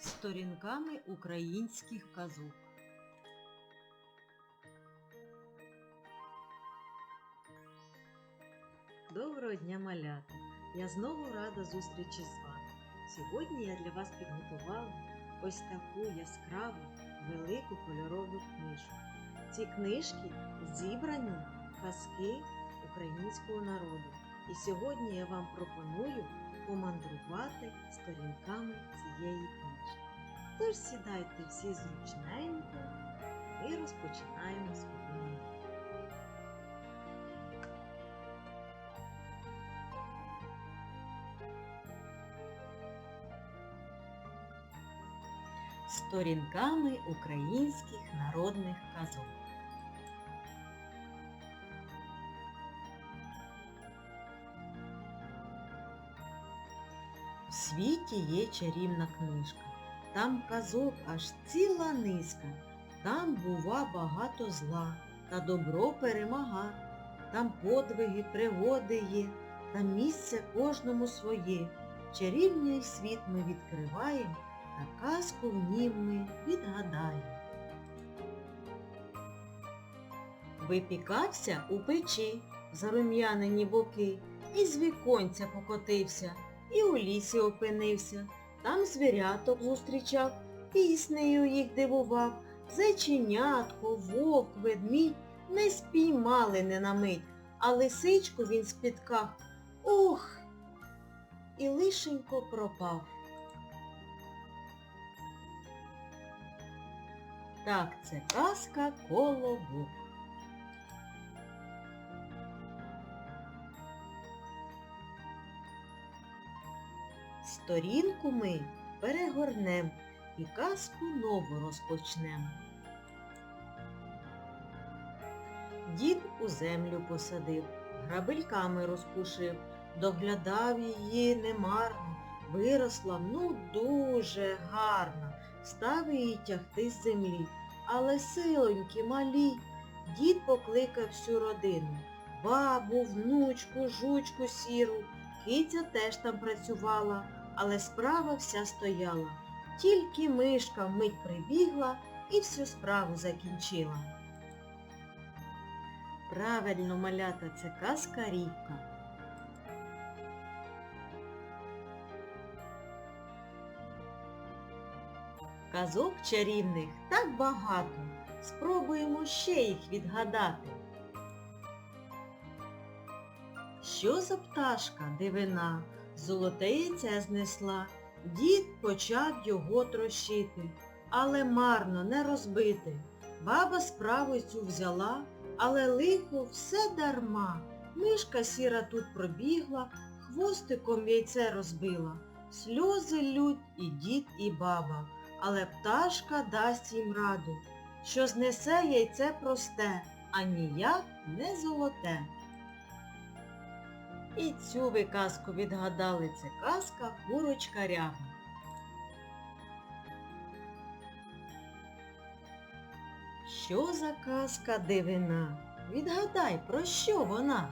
Сторінками українських казок. Доброго дня, малята! Я знову рада зустрічі з вами. Сьогодні я для вас підготувала ось таку яскраву, велику кольорову книжку. Ці книжки зібрані казки українського народу. І сьогодні я вам пропоную помандрувати сторінками цієї книжки. Тож сідайте всі зручненько і розпочинаємо свою мову. Сторінками українських народних казок. В світі є чарівна книжка. Там казок аж ціла низка. Там бува багато зла, та добро перемага. Там подвиги, пригоди є, там місце кожному своє. Чарівний світ ми відкриваємо, та казку в нім ми відгадаємо. Випікався у печі, зарум'янені боки, і з віконця покотився, і у лісі опинився. Там звіряток зустрічав, піснею їх дивував. Зайченятко, вовк, ведмідь не спіймали не на мить, а лисичку він спіткав. Ох! І лишенько пропав. Так, це казка колобок. Сторінку ми перегорнем і казку нову розпочнем. Дід у землю посадив, грабельками розпушив, доглядав її немарно, виросла, ну дуже гарна, став її тягти з землі. Але силоньки малі, дід покликав всю родину, бабу, внучку, жучку сіру, киця теж там працювала, але справа вся стояла. Тільки мишка вмить прибігла і всю справу закінчила. Правильно, малята, це казка рібка. Казок чарівних так багато. Спробуємо ще їх відгадати. Що за пташка дивина, золоте яйце знесла, дід почав його трощити, але марно не розбити. Баба справу цю взяла, але лихо все дарма. Мишка сіра тут пробігла, хвостиком яйце розбила. Сльози лють і дід, і баба, але пташка дасть їм раду, що знесе яйце просте, а ніяк не золоте. І цю ви казку відгадали, це казка курочка ряга. Що за казка дивина? Відгадай, про що вона?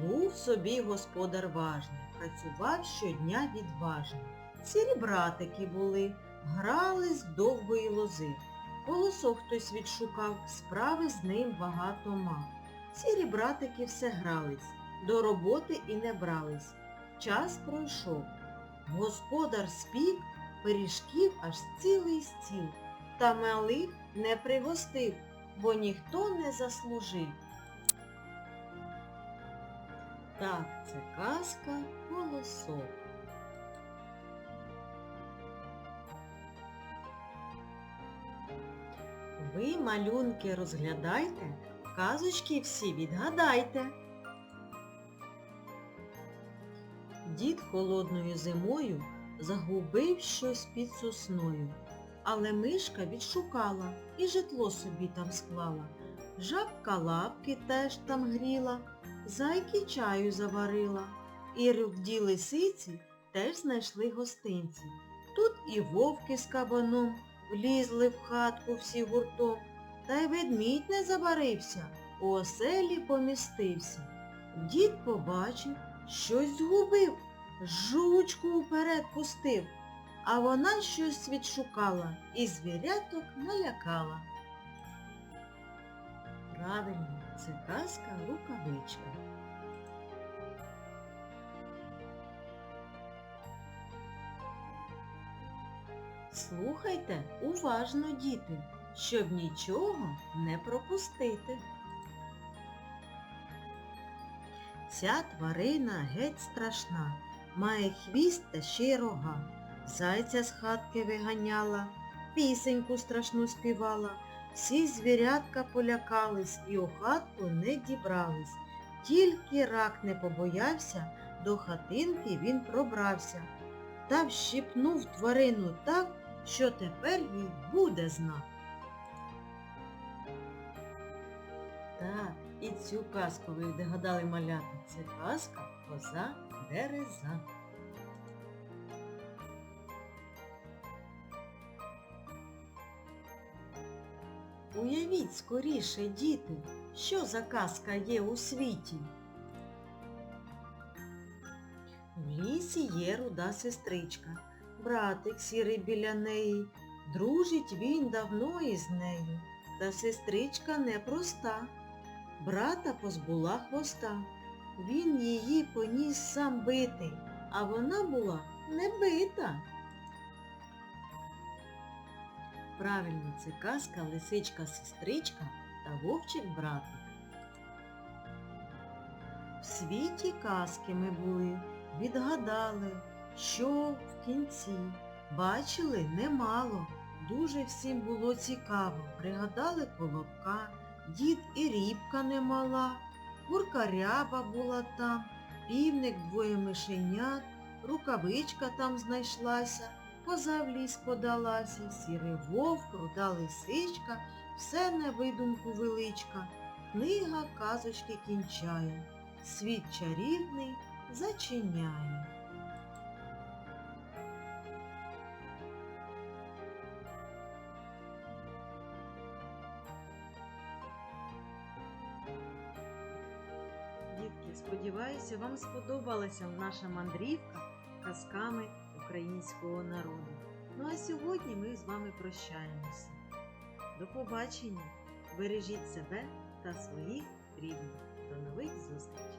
Був собі господар важний, працював щодня відважно. Сірі братики були, грали з довгої лози. Колосок хтось відшукав, справи з ним багато мав. Сірі братики все грались, до роботи і не брались. Час пройшов. Господар спік пиріжків аж цілий стіл, та малих не пригостив, бо ніхто не заслужив. Так, це казка колосок. Ви малюнки розглядайте, казочки всі відгадайте. Дід холодною зимою загубив щось під сосною, але мишка відшукала і житло собі там склала. Жабка лапки теж там гріла, зайки чаю заварила, і рудді лисиці теж знайшли гостинці. Тут і вовки з кабаном влізли в хатку всі гуртом, та й ведмідь не забарився, у оселі помістився. Дід побачив, щось згубив, жучку уперед пустив, а вона щось відшукала і звіряток налякала. Правильно, це казка рукавичка. Слухайте уважно, діти, щоб нічого не пропустити. Ця тварина геть страшна, має хвіст та ще й рога. Зайця з хатки виганяла, пісеньку страшну співала. Всі звірятка полякались і у хатку не дібрались. Тільки рак не побоявся, до хатинки він пробрався та вщипнув тварину так, що тепер їй буде знак. І цю казку ви догадали маляти. Це казка коза Дереза. Уявіть скоріше, діти, що за казка є у світі. В лісі є руда сестричка, братик сірий біля неї. Дружить він давно із нею, та сестричка непроста. Брата позбула хвоста. Він її поніс сам битий, а вона була не бита. Правильно, це казка лисичка-сестричка та вовчик-братик. В світі казки ми були, відгадали, що в кінці. Бачили немало, дуже всім було цікаво. Пригадали колобка, дід і рібка немала, курка ряба була там, півник двоє мишенят, рукавичка там знайшлася, коза в ліс подалася, сірий вовк, руда лисичка, все на видумку величка. Книга казочки кінчає, світ чарівний зачиняє. Сподіваюся, вам сподобалася наша мандрівка казками українського народу. Ну а сьогодні ми з вами прощаємося. До побачення! Бережіть себе та своїх рідних. До нових зустрічей!